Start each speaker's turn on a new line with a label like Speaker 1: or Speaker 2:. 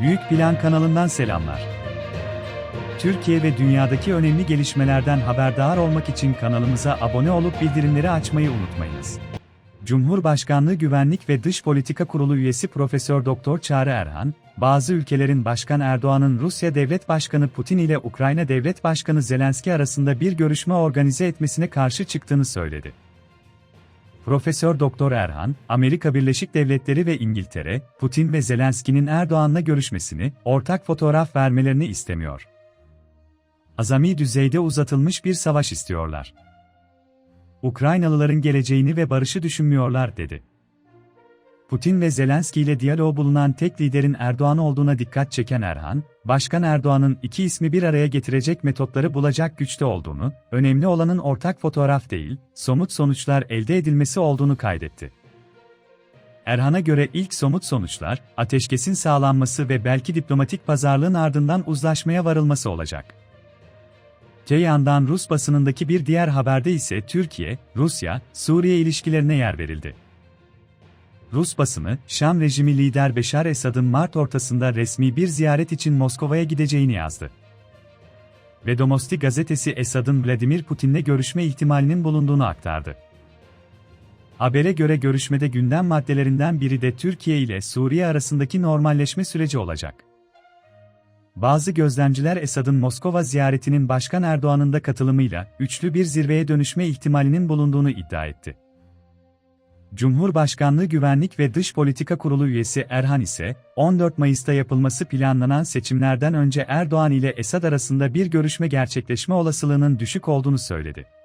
Speaker 1: Büyük Plan kanalından selamlar. Türkiye ve dünyadaki önemli gelişmelerden haberdar olmak için kanalımıza abone olup bildirimleri açmayı unutmayınız. Cumhurbaşkanlığı Güvenlik ve Dış Politika Kurulu üyesi Profesör Doktor Çağrı Erhan, bazı ülkelerin Başkan Erdoğan'ın Rusya Devlet Başkanı Putin ile Ukrayna Devlet Başkanı Zelenski arasında bir görüşme organize etmesine karşı çıktığını söyledi. Profesör Doktor Erhan, Amerika Birleşik Devletleri ve İngiltere, Putin ve Zelenski'nin Erdoğan'la görüşmesini, ortak fotoğraf vermelerini istemiyor. Azami düzeyde uzatılmış bir savaş istiyorlar. Ukraynalıların geleceğini ve barışı düşünmüyorlar dedi. Putin ve Zelenski ile diyalog bulunan tek liderin Erdoğan olduğuna dikkat çeken Erhan, Başkan Erdoğan'ın iki ismi bir araya getirecek metotları bulacak güçte olduğunu, önemli olanın ortak fotoğraf değil, somut sonuçlar elde edilmesi olduğunu kaydetti. Erhan'a göre ilk somut sonuçlar, ateşkesin sağlanması ve belki diplomatik pazarlığın ardından uzlaşmaya varılması olacak. Te yandan Rus basınındaki bir diğer haberde ise Türkiye, Rusya, Suriye ilişkilerine yer verildi. Rus basını, Şam rejimi lider Beşar Esad'ın Mart ortasında resmi bir ziyaret için Moskova'ya gideceğini yazdı. Vedomosti gazetesi Esad'ın Vladimir Putin'le görüşme ihtimalinin bulunduğunu aktardı. Habere göre görüşmede gündem maddelerinden biri de Türkiye ile Suriye arasındaki normalleşme süreci olacak. Bazı gözlemciler Esad'ın Moskova ziyaretinin Başkan Erdoğan'ın da katılımıyla üçlü bir zirveye dönüşme ihtimalinin bulunduğunu iddia etti. Cumhurbaşkanlığı Güvenlik ve Dış Politika Kurulu üyesi Erhan ise, 14 Mayıs'ta yapılması planlanan seçimlerden önce Erdoğan ile Esad arasında bir görüşme gerçekleşme olasılığının düşük olduğunu söyledi.